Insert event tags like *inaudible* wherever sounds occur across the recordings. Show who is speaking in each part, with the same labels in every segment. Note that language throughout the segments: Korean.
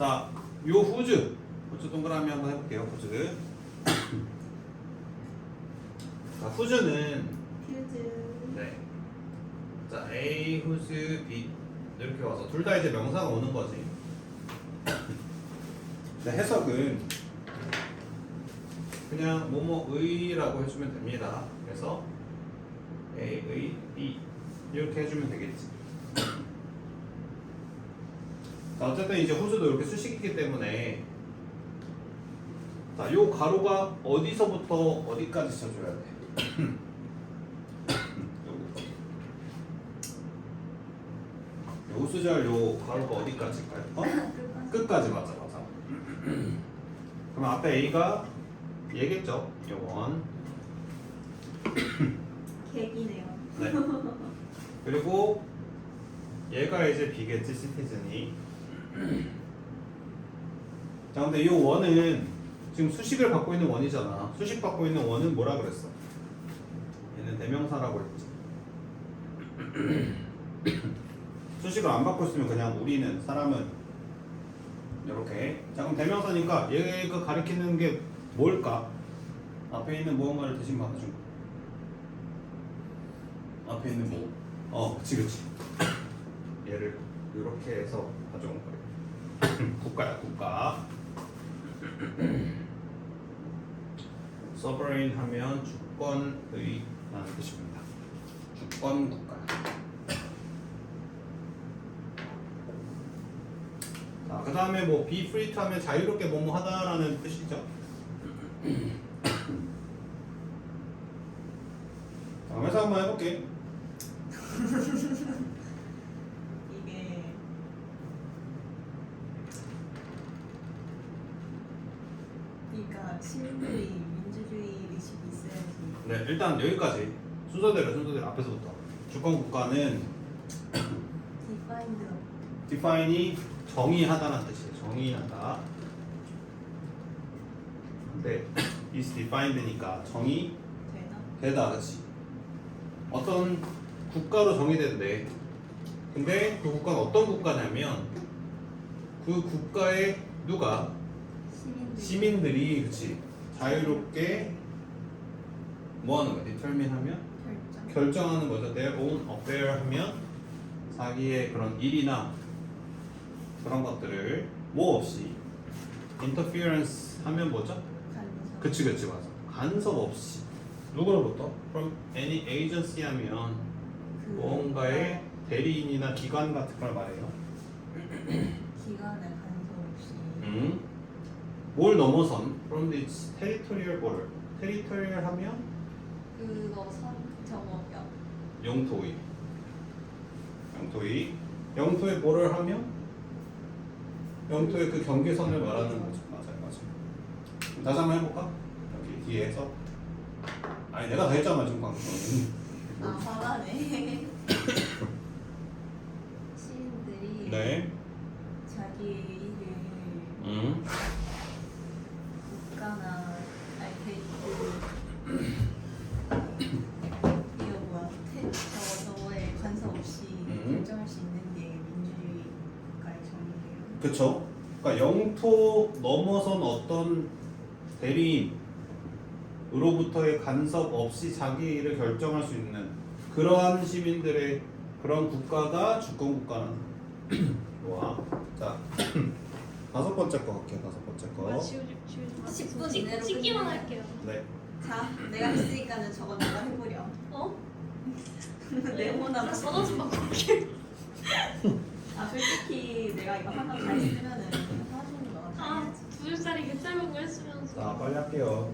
Speaker 1: 자, 요 후즈. 후즈 동그라미 한번 해볼게요. 후즈. *clears throat* 자, 후즈는
Speaker 2: 퓨즈.
Speaker 1: 네. 자, A 후즈 B 이렇게 와서 둘 다 이제 명사가 오는 거지. *clears throat* 네, 해석은 그냥 뭐뭐의라고 해주면 됩니다. 그래서 A의 B 이렇게 해주면 되겠지. 자, 어쨌든 이제 호주도 이렇게 수식이기 때문에 자, 요 가로가 어디서부터 어디까지 쳐줘야 돼? *coughs* 호수절 요 가로가 어디까지일까요? 어? *coughs*
Speaker 2: 끝까지.
Speaker 1: 맞아 맞아. *coughs* 그럼 앞에 A가 얘겠죠? 요원.
Speaker 2: 객이네요.
Speaker 1: 네. *laughs* 그리고 얘가 이제 B겠지 시티즌이. 자 근데 이 원은 지금 수식을 받고 있는 원이잖아. 수식 받고 있는 원은 뭐라 그랬어? 얘는 대명사라고 했지. *clears throat* 수식을 안 받고 있으면 그냥 우리는 사람은 이렇게. 자 그럼 대명사니까 얘가 가리키는 게 뭘까? 앞에 있는 무언가를 대신 받아준 거. 앞에 있는 뭐? 어, 그치 그치. 얘를 이렇게 해서 가져온 거예요. *laughs* 국가야 국가. *clears throat* sovereign 하면 주권의 라는 뜻입니다. 주권 국가. *clears throat* 자, 그 다음에 뭐 be free to 하면 자유롭게 뭐뭐 하다라는 뜻이죠. *clears throat* 자, 회사 한번 해볼게
Speaker 2: 그러니까 시민들이 민주주의 의식이 있어야지.
Speaker 1: 네, 일단 여기까지 순서대로 순서대로 앞에서부터 주권 국가는
Speaker 2: 디파인드
Speaker 1: define이 정의하다는 뜻이에요. 정의하다. 근데 is defined니까 정의
Speaker 2: 되나?
Speaker 1: 되다, 그렇지? 어떤 국가로 정의되는데, 근데 그 국가는 어떤 국가냐면 그 국가의 누가
Speaker 2: 시민들.
Speaker 1: 시민들이 그렇지 자유롭게 뭐 하는 거야? determine 하면
Speaker 2: 결정.
Speaker 1: 결정하는 거죠. their own affair 하면 자기의 그런 일이나 그런 것들을 뭐 없이 interference 하면 뭐죠?
Speaker 2: 간섭.
Speaker 1: 그치 그치 맞아. 간섭 없이 누구로부터? from any agency 하면
Speaker 2: 그
Speaker 1: 뭔가의 대리인이나 기관 같은 걸 말해요.
Speaker 2: 기관의 간섭 없이.
Speaker 1: 음. 뭘 넘어선 from its territorial border. territorial 하면
Speaker 2: 그거 선 저거요.
Speaker 1: 영토의 영토의 영토의 뭐를 하면 영토의 그 경계선을 말하는 거죠 맞아요 맞아요 다시 한번 해볼까 여기 뒤에서 아니 내가 다 했잖아 지금 방금
Speaker 2: 아 화나네. 시민들이
Speaker 1: 네
Speaker 2: 자기의 일을
Speaker 1: 음.
Speaker 2: 국가나 아니 그 이거 뭐야 태, 저거 저거에 간섭 없이
Speaker 1: 음.
Speaker 2: 결정할 수 있는 게 민주주의 국가의 정의예요.
Speaker 1: 그쵸 그러니까 영토 넘 어떤 대리인으로부터의 간섭 없이 자기 일을 결정할 수 있는 그러한 시민들의 그런 국가가 주권 국가는 좋아 자 *clears throat* 다섯 번째 거 할게요 다섯 번째 거
Speaker 3: 지우지 지우지
Speaker 2: 10분
Speaker 3: 찍-
Speaker 2: 이내로
Speaker 3: 찍기만
Speaker 2: 끝내요.
Speaker 3: 할게요.
Speaker 1: 네.
Speaker 2: 자, 내가 했으니까는 저거 내가 해보렴.
Speaker 3: 어? *laughs*
Speaker 2: 네모나
Speaker 3: 전화 좀 바꿔 올게.
Speaker 2: 아 솔직히 내가 이거 하나 잘 쓰면은 사주는 거가 다
Speaker 3: 아,
Speaker 2: 해야지.
Speaker 3: 두 살짜리 개짜먹고 했으면서.
Speaker 1: 자 빨리 할게요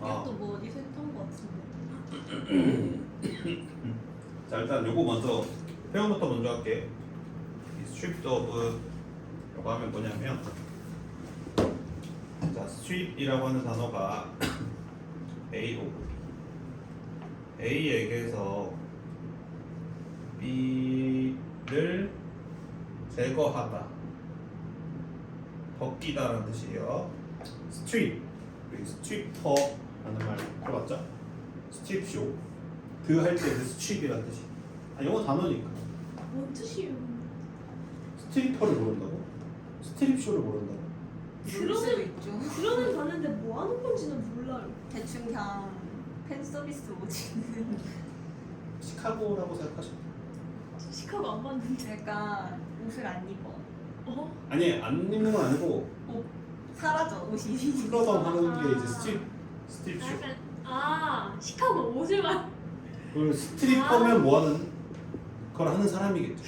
Speaker 1: 아, *coughs*
Speaker 2: 이것도 뭐 어디서 했던 거 같은데. *coughs*
Speaker 1: 자 일단 요거 먼저 표현부터 먼저 할게 이 stripped of 요거 하면 뭐냐면 자 strip이라고 하는 단어가 *coughs* A of A에게서 B 를 제거하다 벗기다라는 뜻이에요 strip 그리고 stripper라는 말 들어봤죠? strip show 그할때그 strip이라는 뜻이 아, 영어 단어니까.
Speaker 3: 뭔 뜻이에요?
Speaker 1: 스트리퍼를 모른다고? 스트립쇼를 모른다고?
Speaker 3: 그러는
Speaker 2: 있죠.
Speaker 3: 그러는 봤는데 뭐 하는 건지는 몰라요.
Speaker 2: 대충 그냥 팬 서비스 오지는
Speaker 1: 시카고라고 생각하셔.
Speaker 3: 시카고 안 봤는데.
Speaker 2: 그러니까 옷을 안 입어.
Speaker 3: 어?
Speaker 1: 아니 안 입는 건 아니고
Speaker 2: 사라져 옷이.
Speaker 1: 스러던 하는 게 이제 스트립 스트립 쇼.
Speaker 3: 약간 아 시카고 옷을 만.
Speaker 1: 그 스트리퍼면 뭐 하는 그걸 하는 사람이겠죠.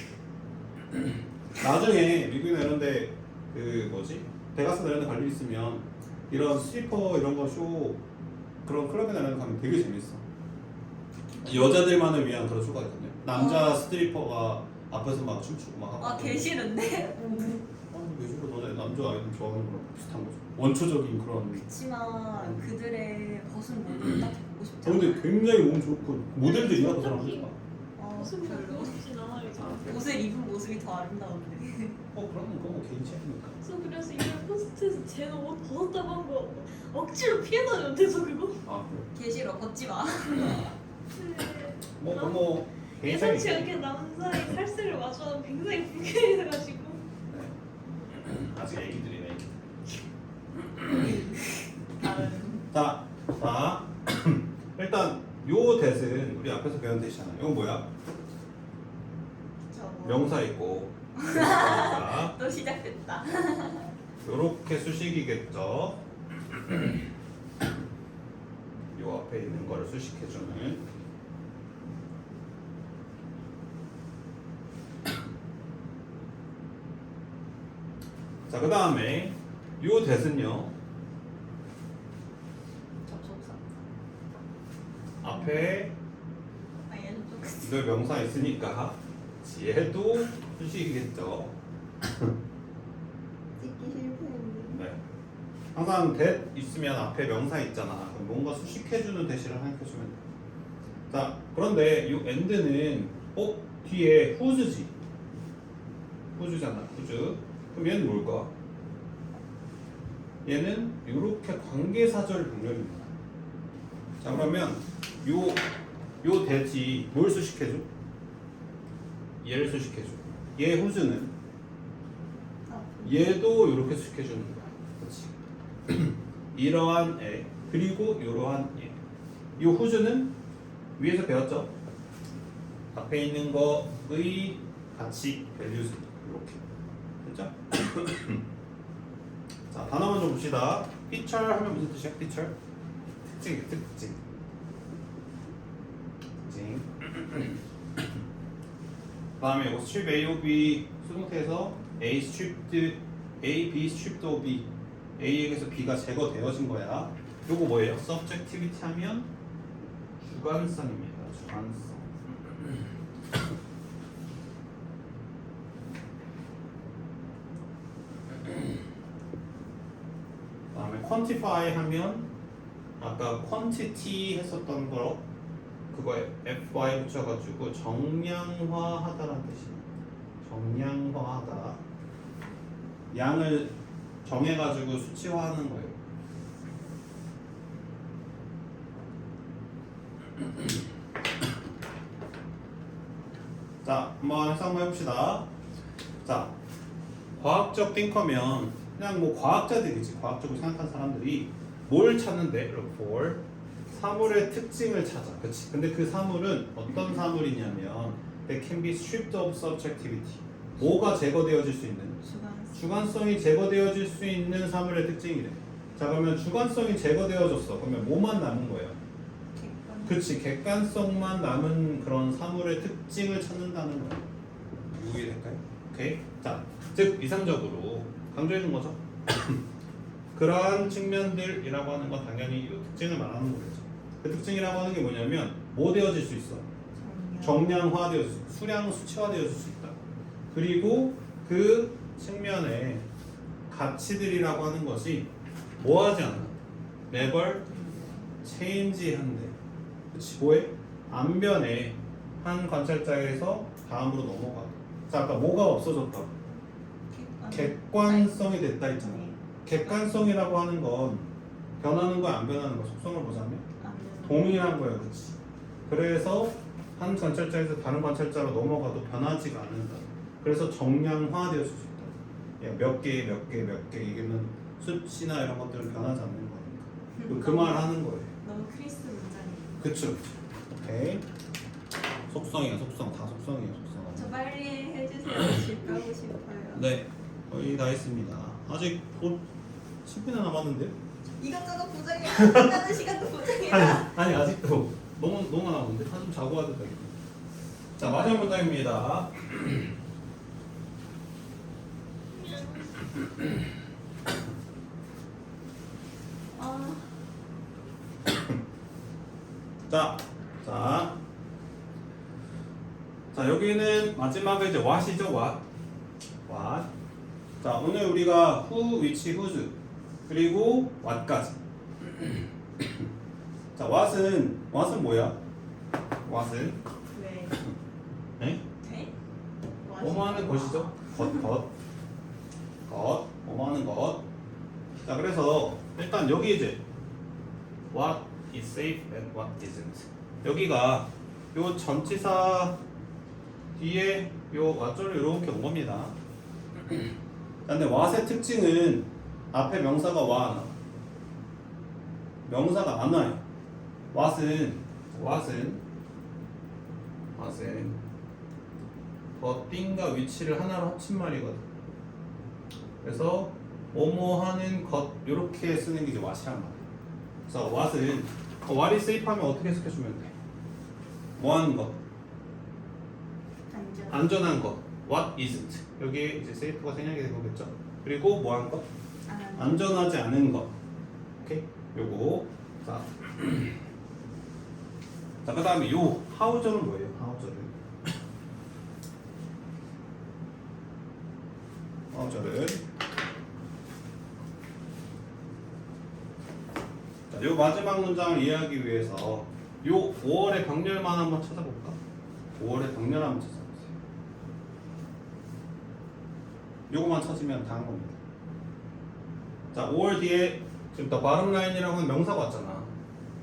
Speaker 1: 나중에 미국이나 이런데 그 뭐지 베가스나 이런 데 갈일 있으면 이런 스트리퍼 이런 거 쇼 그런 클럽이나 이런 데 가면 되게 재밌어. 여자들만을 위한 그런 쇼가 있거든요. 남자 스트리퍼가 앞에서 막 춤추고 막 하고.
Speaker 2: 아 개 싫은데.
Speaker 1: 아, 왜 저래 너네 남자 아이돌 좋아하는 거랑 비슷한 거죠. 원초적인 그런.
Speaker 2: 그렇지만 그들의 벗은 모습을 딱 보고 싶지
Speaker 1: 어, 근데. 굉장히 몸 좋고 모델들이야 그 사람들.
Speaker 2: 어,
Speaker 3: 무슨 뭐
Speaker 2: 별로.
Speaker 3: 보고 싶진 않아요.
Speaker 2: 옷을 입은 모습이 더 아름다운데. *laughs*
Speaker 1: 어 그런 거뭐 개인 취향이니까.
Speaker 3: 저 그래서 이번 콘서트에서 제가 옷 벗었다고 한 거 억지로 피해 다녔는데 저 그거.
Speaker 1: 아 그래.
Speaker 2: 개 싫어 걷지 마.
Speaker 1: 뭐, 뭐 개인
Speaker 3: 예상치 않게 남자의 살색을 마주하면 굉장히 불쾌해가지고.
Speaker 1: 아직 애기들이네. 자, 자, *clears throat* 일단 요 대은 우리 앞에서 배운 대시잖아. 이건 뭐야?
Speaker 2: 저거.
Speaker 1: 명사 있고. 자, *laughs*
Speaker 2: 또 시작됐다. *laughs*
Speaker 1: 요렇게 수식이겠죠. *clears throat* 요 앞에 있는 거를 수식해주는. 자, 그 다음에 요 대은요.
Speaker 2: 접속사.
Speaker 1: 앞에
Speaker 2: 아 얘는 좀 크지.
Speaker 1: 이들 명사 있으니까 얘도.
Speaker 2: 찍기 싫다는데.
Speaker 1: 네. 항상 that 있으면 앞에 명사 있잖아. 그럼 뭔가 수식해주는 대시를 생각해주면 돼. 자, 그런데 이 end는 어 뒤에 who's지. who's잖아. who's. 그럼 얘는 뭘까? 얘는 이렇게 관계사절 병렬입니다. 자, 그러면 요, 요 대지 뭘 수식해줘? 얘를 수식해줘. 얘
Speaker 2: 아,
Speaker 1: 얘도 이렇게 수식해주는 거야. 그렇지. *clears throat* 이러한 애 그리고 이러한 얘. 이 후즈는 위에서 배웠죠. 앞에 있는 거의 가치 밸류스 이렇게 됐죠? *coughs* 자 단어 먼저 봅시다. 피처 하면 무슨 뜻이야? 피처 특징 특징 특징. *coughs* 다음에 이거 스트립 A, O, B 수동태에서 A 스트립드 A, B 스트립드 O, B A에게서 B가 제거되어진 거야. 요거 뭐예요? subjectivity 하면 주관성입니다. 주관성. *coughs* 다음에 quantify 하면 아까 quantity 했었던 거 그거에 fy 붙여가지고 정량화하다라는 뜻이에요. 정량화하다. 양을 정해가지고 수치화하는 거예요. 자, 한번 해석 한번 해봅시다. 자, 과학적 띵커면 그냥 뭐 과학자들이지. 과학적으로 생각한 사람들이 뭘 찾는데? for 사물의 특징을 찾아. 그치? 근데 그 사물은 어떤 사물이냐면 they can be stripped of subjectivity. 뭐가 제거되어질 수 있는?
Speaker 2: 주관.
Speaker 1: 주관성 이 제거되어질 수 있는 사물의 특징이래. 자 그러면 주관성이 제거되어졌어. 그러면 뭐만 남은 거예요?
Speaker 2: 객관.
Speaker 1: 그치 객관성만 남은 그런 사물의 특징을 찾는다는 거야. 유의될까요? 오케이. 자, 즉 이상적으로 강조해 준 거죠. *coughs* 그러한 측면들이라고 하는 건 당연히 이 특징을 말하는 거겠죠. 그 특징이라고 하는 게 뭐냐면 뭐 되어질 수 있어?
Speaker 2: 정량.
Speaker 1: 정량화되어질 수, 수량 수치화 되어질 수 있다. 그리고 그 측면에 가치들이라고 하는 것이 뭐하지 않아? 매벌 체인지한데, 그렇지 뭐해? 안변에 한 관찰자에서 다음으로 넘어가. 자 아까 뭐가 없어졌다?
Speaker 2: 객관.
Speaker 1: 객관성이 됐다 했잖아.
Speaker 2: 네.
Speaker 1: 객관성이라고 하는 건 변하는 거 안 변하는 거 속성을 보자면
Speaker 2: 안 돼요.
Speaker 1: 동일한 거예요, 그렇지? 그래서 한 관찰자에서 다른 관찰자로 넘어가도 변하지가 않는다. 그래서 정량화되었을 수 있다. 예, 몇 개, 몇 개, 몇 개 이게는 수치나 이런 것들은 변하지 않는 거니까. 그말 하는 거예요.
Speaker 2: 너무 크리스 문장이에요.
Speaker 1: 그쵸? 오케이. 속성이야, 속성. 다 속성이에요, 속성.
Speaker 2: 저 빨리 해주세요. 집 가고 싶어요.
Speaker 1: 네, 거의 다 했습니다. 아직 곧 10분이나 남았는데?
Speaker 2: 이것저것 보장해. 끝나는 시간도 보장해라.
Speaker 1: 아니, 아니 아직도 너무 너무 남았는데 한좀 자고 와도 되겠다. 자 마지막 문장입니다.
Speaker 2: 아,
Speaker 1: 자, 자, 자 여기는 마지막에 이제 what이죠, what, what. 자 오늘 우리가 who, which, whose 그리고 what까지. *clears throat* 자 what은 what은 뭐야? what은
Speaker 2: 왜?
Speaker 1: 에?
Speaker 2: 네? *clears throat*
Speaker 1: 뭐뭐하는 것이죠. 것, 것, 것, 뭐뭐하는 것. 자, 그래서 일단 여기 이제 what is safe and what isn't. 여기가 요 전치사 뒤에 요 왓절을 이렇게 온 겁니다. *clears throat* 자, 근데 what의 특징은 앞에 명사가 와. 명사가 안 와요. what은 what은 what은 겉띵과 위치를 하나로 합친 말이거든. 그래서 뭐뭐 하는 것 이렇게 쓰는 게 이제 what이란 말이야. 그래서 what은 어, what이 safe하면 어떻게 해석해주면 돼? 뭐 하는 것?
Speaker 2: 안전.
Speaker 1: 안전한 것. What isn't? 여기에 이제 safe가 생략이 된 거겠죠. 그리고 뭐 하는 것?
Speaker 2: 안.
Speaker 1: 안전하지 않은 것. 오케이? 요거. 자. 자, 그 다음에 요 how절은 뭐예요? how절은. how절은. 자, 요 마지막 문장을 이해하기 위해서 요 5월의 병렬만 한번 찾아볼까? 5월의 병렬 한번 찾아보세 요. 요거만 찾으면 다 한 겁니다. 자, 5월 뒤에 지금 더 바름 라인이라고 하는 명사가 왔잖아.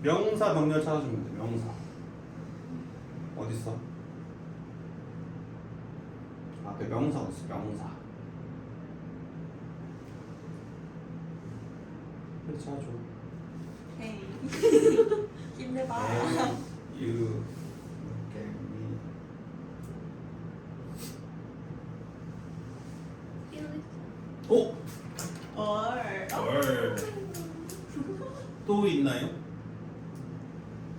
Speaker 1: 명사 병렬 찾아주면 돼. 명사. 어디 있어? 앞에 명사 어디 있어? 명사. 찾아줘.
Speaker 2: 헤이. *laughs* *laughs* 힘내봐.
Speaker 1: Okay. 오.
Speaker 2: 얼. 어?
Speaker 1: 헐. 또 있나요?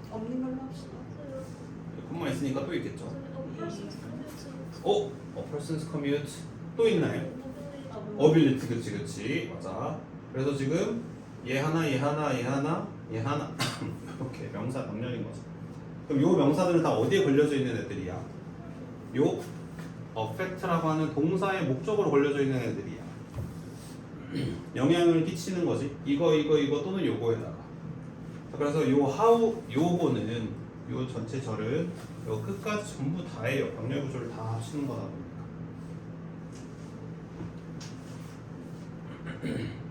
Speaker 2: 없는 걸로 합시다.
Speaker 1: 콤마 있으니까 또 있겠죠. 오. 어, person's commute 또 있나요? 어빌리티 그치 그치 맞아 그래서 지금 얘 하나 얘 하나 얘 하나 얘 하나 *coughs* 이렇게 명사 병렬인 거죠 그럼 요 명사들은 다 어디에 걸려져 있는 애들이야 요 affect라고 하는 동사의 목적으로 걸려져 있는 애들이야 *clears throat* 영향을 끼치는 거지. 이거 이거 이거 또는 요거에다가. 자, 그래서 요 how 요거는 요 전체 절은 요 끝까지 전부 다예요. 병렬 구조를 다 합치는 거다 보니까. *clears throat*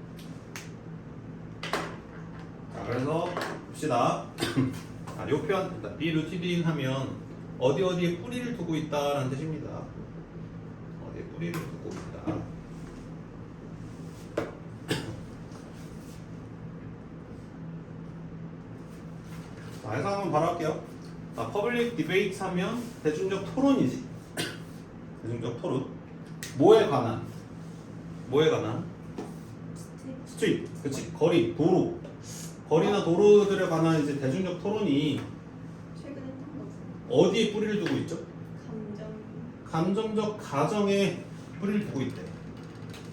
Speaker 1: 자, 그래서 봅시다. *clears throat* 아, 요 표현, in 하면 어디 어디에 뿌리를 두고 있다라는 뜻입니다. 어디에 뿌리를 두고 있다. 자, 해석 한번 바로 할게요. 자, public debate 하면 대중적 토론이지. *coughs* 대중적 토론. 뭐에 관한? 뭐에 관한? 스트리트, 그치 거리, 도로, 거리나 도로들에 관한 이제 대중적 토론이
Speaker 2: 최근에 했던 거 없어요.
Speaker 1: 어디에 뿌리를 두고 있죠?
Speaker 2: 감정.
Speaker 1: 감정적 가정에 뿌리를 두고 있대.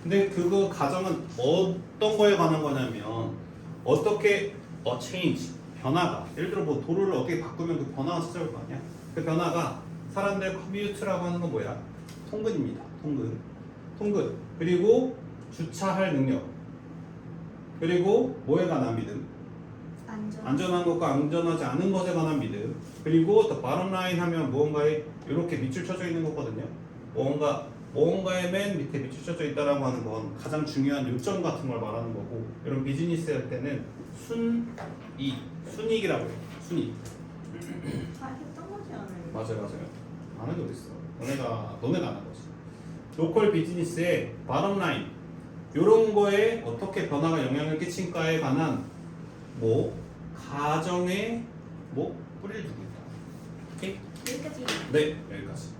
Speaker 1: 근데 그거 가정은 어떤 거에 관한 거냐면 어떻게 어 change 변화가 예를 들어 뭐 도로를 어떻게 바꾸면 그 변화가 찾아올 거 아니야? 그 변화가 사람들 커뮤니티라고 하는 건 뭐야? 통근입니다. 통근, 통근 그리고 주차할 능력 그리고 뭐에 관한 믿음?
Speaker 2: 안전.
Speaker 1: 안전한 것과 안전하지 않은 것에 관한 믿음 그리고 더 바람 라인 하면 무언가에 이렇게 밑줄 쳐져 있는 거거든요 무언가 무언가의 맨 밑에 밑줄 쳐져 있다라고 하는 건 가장 중요한 요점 같은 걸 말하는 거고 이런 비즈니스 할 때는 순이익 순이익이라고 해요 순이익
Speaker 2: 다 했던 거지 않아요?
Speaker 1: 맞아요, 맞아요. 아는 게 어딨어. 너네가 너네가 아는 거지. 로컬 비즈니스의 바람 라인 요런 거에 어떻게 변화가 영향을 끼친가에 관한 뭐 가정에 뭐 뿌리를 두고 있다. 오케이?
Speaker 3: 여기까지.
Speaker 1: 네, 여기까지.